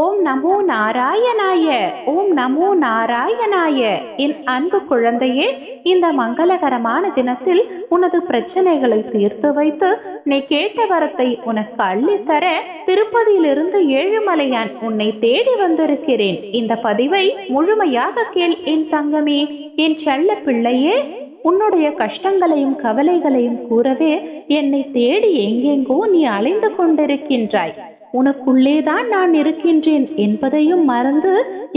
ஓம் நமோ நாராயணாய ஓம் நமோ நாராயணாய. என் அன்பு குழந்தையே இந்த மங்களகரமான தினத்தில் உனது பிரச்சனைகளை தீர்த்து வைத்து நீ கேட்ட வரத்தை உனக்கு அள்ளித்தர திருப்பதியிலிருந்து ஏழுமலையான் உன்னை தேடி வந்திருக்கிறேன். இந்த பதிவை முழுமையாக கேள் என் தங்கமே. என் செல்ல பிள்ளையே உன்னுடைய கஷ்டங்களையும் கவலைகளையும் கூறவே என்னை தேடி எங்கெங்கோ நீ அலைந்து கொண்டிருக்கின்றாய். உனக்குள்ளேதான் நான் இருக்கின்றேன் என்பதையும் மறந்து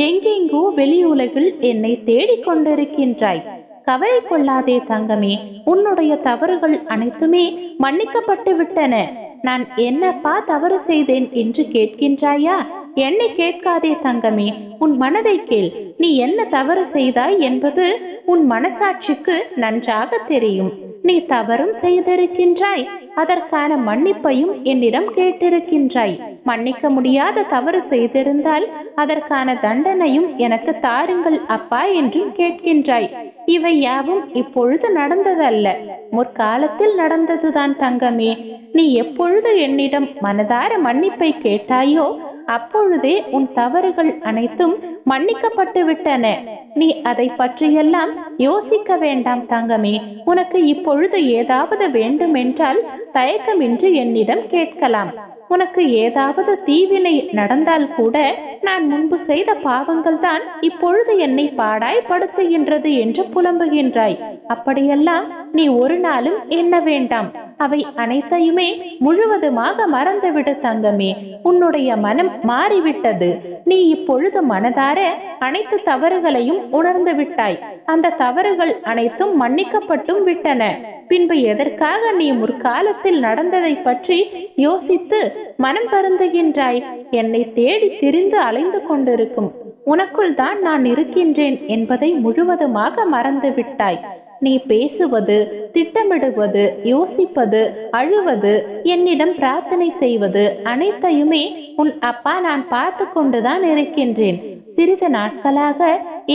எங்கெங்கோ வெளியுலகில் என்னை தேடிக் கொண்டிருக்கின்றாய். கவலை கொள்ளாதே தங்கமே உன்னுடைய தவறுகள் அனைத்துமே மன்னிக்கப்பட்டு விட்டன. நான் என்னப்பா தவறு செய்தேன் என்று கேட்கின்றாயா? என்னை கேட்காதே தங்கமே உன் மனதை கேள். நீ என்ன தவறு செய்தாய் என்பது உன் மனசாட்சிக்கு நன்றாக தெரியும். நீ தவறும் செய்திருக்கின்றாய். அதற்கான மன்னிப்பையும் என்னிடம் கேட்டிருக்கின்றாய். மன்னிக்க முடியாத தவறு செய்திருந்தால் அதற்கான தண்டனையும் எனக்கு தாருங்கள் அப்பா என்று கேட்கின்றாய். இவை யாவும் இப்பொழுது நடந்ததல்ல. முற்காலத்தில் நடந்ததுதான் தங்கமே. நீ எப்பொழுது என்னிடம் மனதார மன்னிப்பை கேட்டாயோ அப்பொழுதே உன் தவறுகள் அனைத்தும் மன்னிக்கப்பட்டு விட்டன நீ அதை பற்றியெல்லாம் யோசிக்க வேண்டாம் தங்கமே. உனக்கு இப்பொழுது ஏதாவது வேண்டுமென்றால் தயக்கமின்றி என்னிடம் கேட்கலாம். உனக்கு ஏதாவது தீவினை நடந்தால் கூட நான் முன்பு செய்த பாவங்கள் தான் இப்பொழுது என்னை பாடாய் படுத்துகின்றது என்று புலம்புகின்றாய். அப்படியெல்லாம் நீ ஒரு நாளும் எண்ண வேண்டாம். அவை அனைத்தையுமே முழுவதுமாக மறந்துவிடு தங்கமே. உன்னுடைய மனம் மாறிவிட்டது. நீ இப்பொழுது மனதார அனைத்து தவறுகளையும் உணர்ந்து விட்டாய். அந்த தவறுகள் அனைத்தும் மன்னிக்கப்பட்டும் விட்டன. பின்பு எதற்காக நீ முற்காலத்தில் நடந்ததை பற்றி யோசித்து மனம் பருந்துகின்றாய் என்னை தேடி திரிந்து அலைந்து கொண்டிருக்கும். உனக்குள் தான் நான் இருக்கின்றேன் என்பதை முழுவதுமாக மறந்து விட்டாய் நீ பேசுவது திட்டமிடுவது யோசிப்பது அழுவது என்னிடம் பிரார்த்தனை செய்வது அனைத்தையுமே உன் அப்பா நான் பார்த்து கொண்டுதான் இருக்கின்றேன். சிறிது நாட்களாக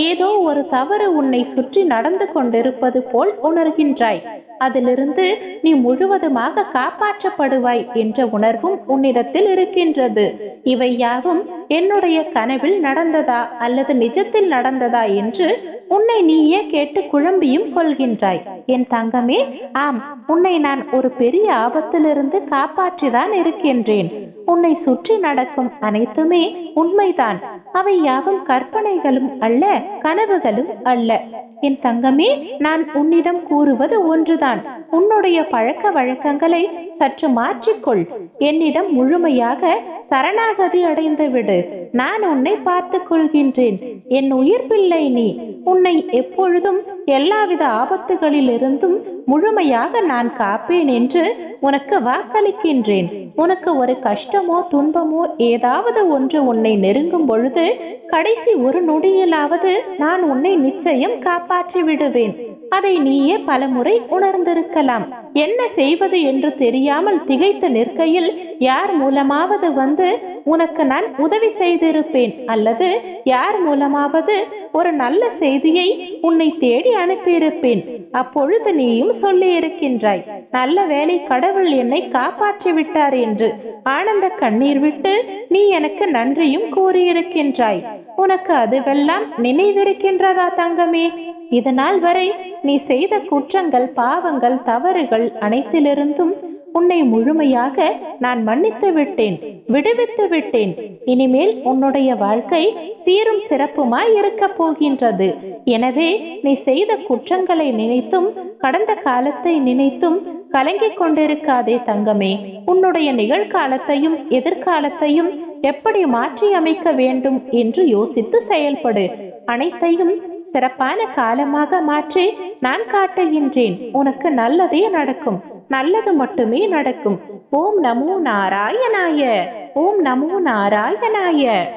ஏதோ ஒரு தவறு உன்னை சுற்றி நடந்து கொண்டிருப்பது போல் உணர்கின்றாய். அதிலிருந்து நீ முழுவதுமாக காப்பாற்றப்படுவாய் என்ற உணர்வும் உன்னிடத்தில் இருக்கின்றது. இவை யாவும் என்னுடைய கனவில் நடந்ததா அல்லது நிஜத்தில் நடந்ததா என்று உன்னை நீயே கேட்டு குழம்பியும் கொள்கின்றாய். என் தங்கமே ஆம் உன்னை நான் ஒரு பெரிய ஆபத்திலிருந்து காப்பாற்றிதான் இருக்கின்றேன். உன்னை சுற்றி நடக்கும் அனைத்துமே உண்மைதான். அவை யாவும் கற்பனைகளும் அல்ல கனவுகளும் அல்ல. என் தங்கமே நான் உன்னிடம் கூறுவது ஒன்றுதான். உன்னுடைய பழக்க வழக்கங்களை சற்று மாற்றிக்கொள். என்னிடம் முழுமையாக சரணாகதி அடைந்து விடு. நான் உன்னை பார்த்துக் கொள்கின்றேன். என் உயிர் பிள்ளை நீ. உன்னை எப்பொழுதும் எல்லாவித ஆபத்துகளிலிருந்தும் முழுமையாக நான் காப்பேன் என்று உனக்கு வாக்களிக்கின்றேன். உனக்கு ஒரு கஷ்டமோ துன்பமோ ஏதாவது ஒன்று உன்னை நெருங்கும் பொழுது கடைசி ஒரு நொடியிலாவது நான் உன்னை நிச்சயம் காப்பாற்றி விடுவேன். அதை நீயே பலமுறை உணர்ந்திருக்கலாம். என்ன செய்வது என்று தெரியாமல் திகைத்து நிற்கையில் யார் மூலமாவது வந்து உனக்கு நான் உதவி செய்திருப்பேன் அல்லது யார் மூலமாவது ஒரு நல்ல செய்தியை உன்னை தேடி அனுப்பியிருப்பேன். அப்பொழுது நீயும் சொல்லி இருக்கின்றாய் நல்ல வேலை கடவுள் என்னை காப்பாற்றி விட்டார் என்று. ஆனந்த கண்ணீர் விட்டு நீ எனக்கு நன்றியும் கூறியிருக்கின்றாய். உனக்கு அதுவெல்லாம் நினைவிருக்கின்றதா தங்கமே? இதனால் வரை நீ செய்த குற்றங்கள் பாவங்கள் தவறுகள் அனைத்திலிருந்தும் உன்னை முழுமையாக நான் மன்னித்து விட்டேன் விடுவித்து விட்டேன். இனிமேல் உன்னுடைய வாழ்க்கை சீரும் சிறப்புமாய் இருக்க போகின்றது. எனவே நீ செய்த குற்றங்களை நினைத்தும் கடந்த காலத்தை நினைத்தும் கலங்கிக் கொண்டிருக்காதே தங்கமே. உன்னுடைய நிகழ்காலத்தையும் எதிர்காலத்தையும் எப்படி மாற்றி அமைக்க வேண்டும் என்று யோசித்து செயல்படு. அனைத்தையும் சிறப்பான காலமாக மாற்றி நான் காட்டுகின்றேன். உனக்கு நல்லதே நடக்கும். நல்லது மட்டுமே நடக்கும். ஓம் நமோ நாராயணாய. ஓம் நமோ நாராயணாய.